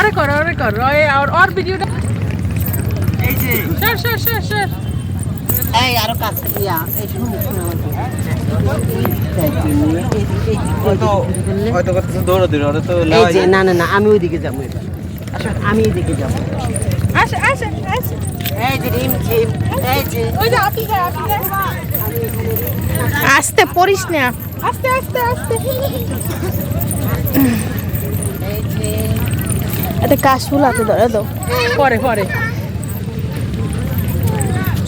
ওরে কর ওরে কর। আর ওর ভিডিওটা এই যে। সর সর সর সর এই আরও কাছে দিয়া। এই শুনে শুনে হয়তো হয়তো কত দৌড় দিল ওটা তো এই না না না আমি ওইদিকে যাব আমি এইদিকে যাব। আসে আসে আসে। এই যে রিম ঝিম এই যে। ওই যে আপি যায় আপি যায় আসতে পড়িস না। আস্তে আস্তে আস্তে। এই যে। এতে কাশফুল আছে ধরে দাও। পরে পরে।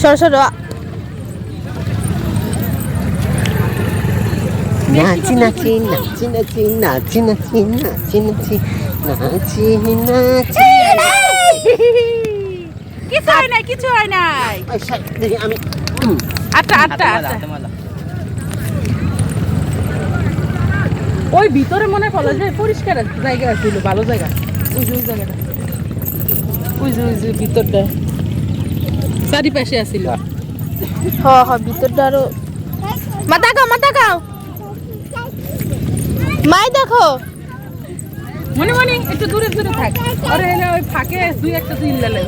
সরো সরো। নাচি নাচি নাচি নাচি নাচি নাচি নাচি নাচি নাচি নাচি কিছু হয় নাই কিছু হয় নাই। আমি আটটা আটটা আটটা। ওই ভিতরে মনে হয় পরিষ্কার একটা জায়গা ছিল ভালো জায়গা। ওই যে ওই জায়গাটা ওই যে ওই যে ভিতরটা চারিপাশে আসছিল হ হ ভিতরটা আরও মা তাকাও মা তাকাও মাই দেখো। মনে মনে একটু দূরে দূরে থাক। আরে ওই ফাঁকে দুই একটা দিন লেলে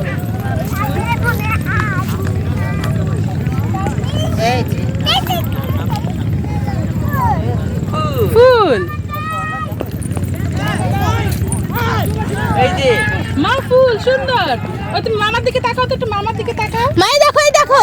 চুল সুন্দর। ও তুমি মামার দিকে তাকাও তো একটু মামার দিকে তাকাও। মা দেখো এই দেখো।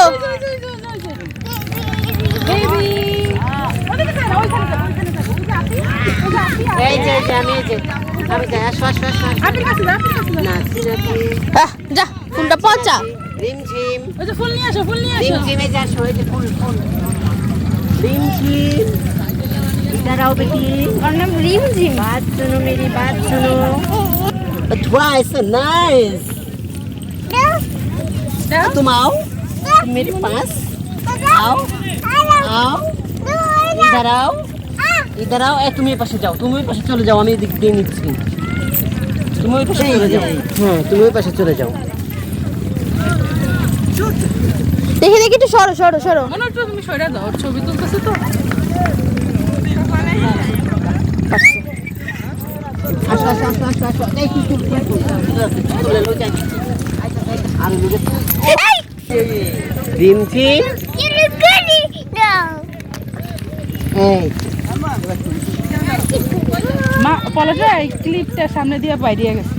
যা ফুলটা পচা। রিমঝিম ওই যা ওই যে ফুল ফুল। রিমঝিম इधर आओ बेटी और नाम रिमझिम But twice so nice. Não. Não. Tu mal? Primeiro passo. Ao. Ao. ইদারাও ইদারাও এ তুমি পাশে যাও তুমি ওই পাশে চলে যাও আমি এদিক দিয়ে নিচ্ছি তুমি ওই পাশে চলে যাও হ্যাঁ তুমি ওই পাশে চলে যাও দেখি দেখি একটু সরো সরো সরো। মনে তুমি সরে দাও ছবি তুলতেছে তো? মা এই ক্লিপটা সামনে দিয়ে বাইরে গেছে।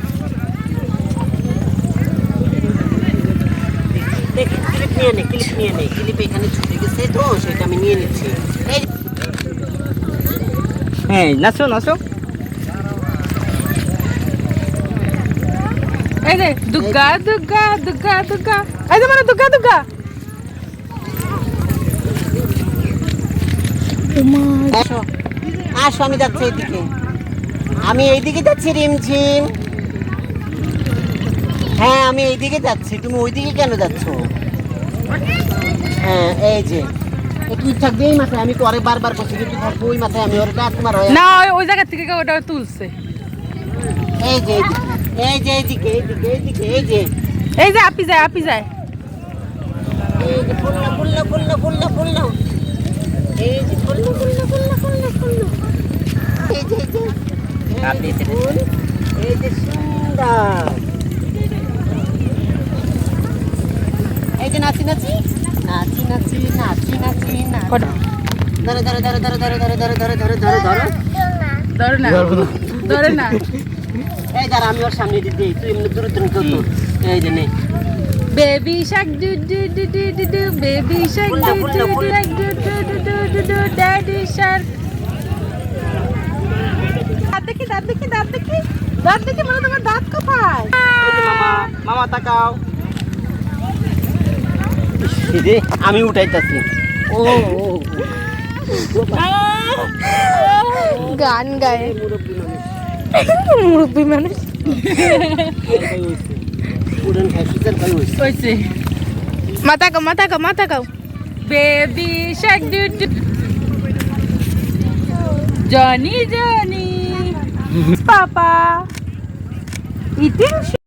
ক্লিপ নিয়ে ক্লিপ নিয়ে ক্লিপ এখানে গেছে তো সেটা আমি নিয়ে নিচ্ছি। হ্যাঁ নাচো নাচো। এই যে দুর্গা দুর্গা দুর্গা দুর্গা এই যে মানে দুর্গা দুর্গা আসো আমি যাচ্ছি এইদিকে। আমি এইদিকে যাচ্ছি রিমঝিম। হ্যাঁ আমি এইদিকে যাচ্ছি। তুমি ওইদিকে কেন যাচ্ছ? হ্যাঁ এই যে। তুই থাকবি এই মাথায় আমি পরে বারবার করছি তুই থাকব ওই মাথায় আমি ওর তোমার হয়ে না ওই জায়গা থেকে ওটা তুলছে। এই যে। এই যে এইদিকে এইদিকে এইদিকে এই যে এই যে আপি যায় আপি যায় এই যে ফুল্লা ফুল্লা ফুল্লা ফুল্লা ফুল্লা এই যে ফুল্লা ফুল্লা ফুল্লা ফুল্লা ফুল্লা এই যে এই যে এই যে ফুল এই যে সুন্দর এই যে নাচি নাচি নাচি নাচি নাচি নাচি নাচি ধরো ধরো ধরো ধরো ধরো ধরো ধরো ধরো ধরো ধরো ধরে না ধরে না এই দাঁড়া আমি ওর সামনে দিদি তুই এমনি দূরে দূরে এই যে নে baby shark doo doo doo doo doo doo baby shark ফুল্লা, doo ফুল্লা, doo doo ফুল্লা। Doo doo doo doo doo doo daddy shark দাঁত দেখি দাঁত দেখি দাঁত দেখি দাঁত দেখি মানে তোমার দাঁত কোথায় মামা মামা তাকাও রে আমি উঠাইতাছি ও ও গান গায়ে মুরব্বী মানুষ মাথা কাও মাথা কাও মাথা কাও বেবি শাক ডিউটি জনি জনি, পাপা। ইটিং